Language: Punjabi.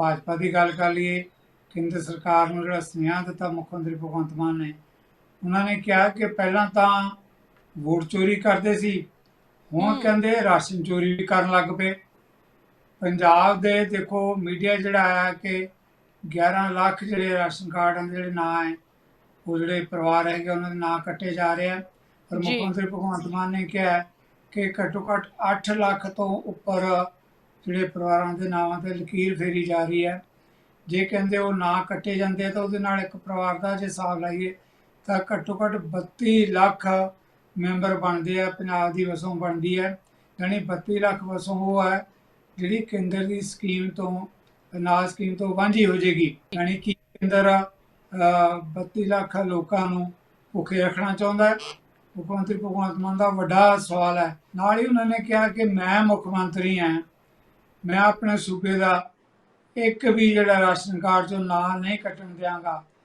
ਭਾਜਪਾ ਦੀ ਗੱਲ ਕਰ ਲਈਏ ਕੇਂਦਰ ਸਰਕਾਰ ਨੂੰ ਜਿਹੜਾ ਸੁਨੇਹਾ ਦਿੱਤਾ ਮੁੱਖ ਮੰਤਰੀ ਭਗਵੰਤ ਮਾਨ ਨੇ ਉਹਨਾਂ ਨੇ ਕਿਹਾ ਕਿ ਪਹਿਲਾਂ ਤਾਂ ਵੋਟ ਚੋਰੀ ਕਰਦੇ ਸੀ ਹੁਣ। ਕਹਿੰਦੇ ਰਾਸ਼ਨ ਚੋਰੀ ਵੀ ਕਰਨ ਲੱਗ ਪਏ ਪੰਜਾਬ ਦੇ ਦੇਖੋ ਮੀਡੀਆ ਜਿਹੜਾ ਆਇਆ ਕਿ 11 ਲੱਖ ਜਿਹੜੇ ਰਾਸ਼ਨ ਕਾਰਡਾਂ ਦੇ ਜਿਹੜੇ ਨਾਂ ਹੈ ਉਹ ਜਿਹੜੇ ਪਰਿਵਾਰ ਹੈਗੇ ਉਹਨਾਂ ਦੇ ਨਾਂ ਕੱਟੇ ਜਾ ਰਹੇ ਆ ਪਰ ਮੁੱਖ। ਮੰਤਰੀ ਭਗਵੰਤ ਮਾਨ ਨੇ ਕਿਹਾ ਕਿ ਘੱਟੋ ਘੱਟ 8 ਲੱਖ ਤੋਂ ਉੱਪਰ ਜਿਹੜੇ ਪਰਿਵਾਰਾਂ ਦੇ ਨਾਵਾਂ ਤੇ ਲਕੀਰ ਫੇਰੀ ਜਾ ਰਹੀ ਹੈ। ਜੇ ਕਹਿੰਦੇ ਉਹ ਨਾ ਕੱਟੇ ਜਾਂਦੇ ਆ ਤਾਂ ਉਹਦੇ ਨਾਲ ਇੱਕ ਪਰਿਵਾਰ ਦਾ ਜੇ ਹਿਸਾਬ ਲਾਈਏ ਤਾਂ ਘੱਟੋ ਘੱਟ 32 ਲੱਖ ਮੈਂਬਰ ਬਣਦੇ ਆ ਪੰਜਾਬ ਦੀ ਵਸੋਂ ਬਣਦੀ ਹੈ। ਯਾਨੀ 32 ਲੱਖ ਵਸੋਂ ਉਹ ਹੈ ਜਿਹੜੀ ਕੇਂਦਰ ਦੀ ਸਕੀਮ ਤੋਂ ਅਨਾਜ ਸਕੀਮ ਤੋਂ ਵਾਂਝੀ ਹੋ ਜਾਏਗੀ। ਯਾਨੀ ਕਿ ਕੇਂਦਰ ਅ, 32 ਲੱਖ ਲੋਕਾਂ ਨੂੰ ਭੁੱਖੇ ਰੱਖਣਾ ਚਾਹੁੰਦਾ ਹੈ। ਮੁੱਖ ਮੰਤਰੀ ਭਗਵੰਤ ਮਾਨ ਦਾ ਵੱਡਾ ਸਵਾਲ ਹੈ। ਨਾਲ ਹੀ ਉਹਨਾਂ ਨੇ ਕਿਹਾ ਕਿ ਮੈਂ ਮੁੱਖ ਮੰਤਰੀ ਹਾਂ। ਮੈਂ ਆਪਣੇ ਸੂਬੇ ਦਾ ਇੱਕ ਵੀ ਜਿਹੜਾ ਰਾਸ਼ਨ ਕਾਰਡ ਚੋਂ ਨਾਂ ਨਹੀਂ ਕੱਟਣ ਦਿਆਂਗਾ।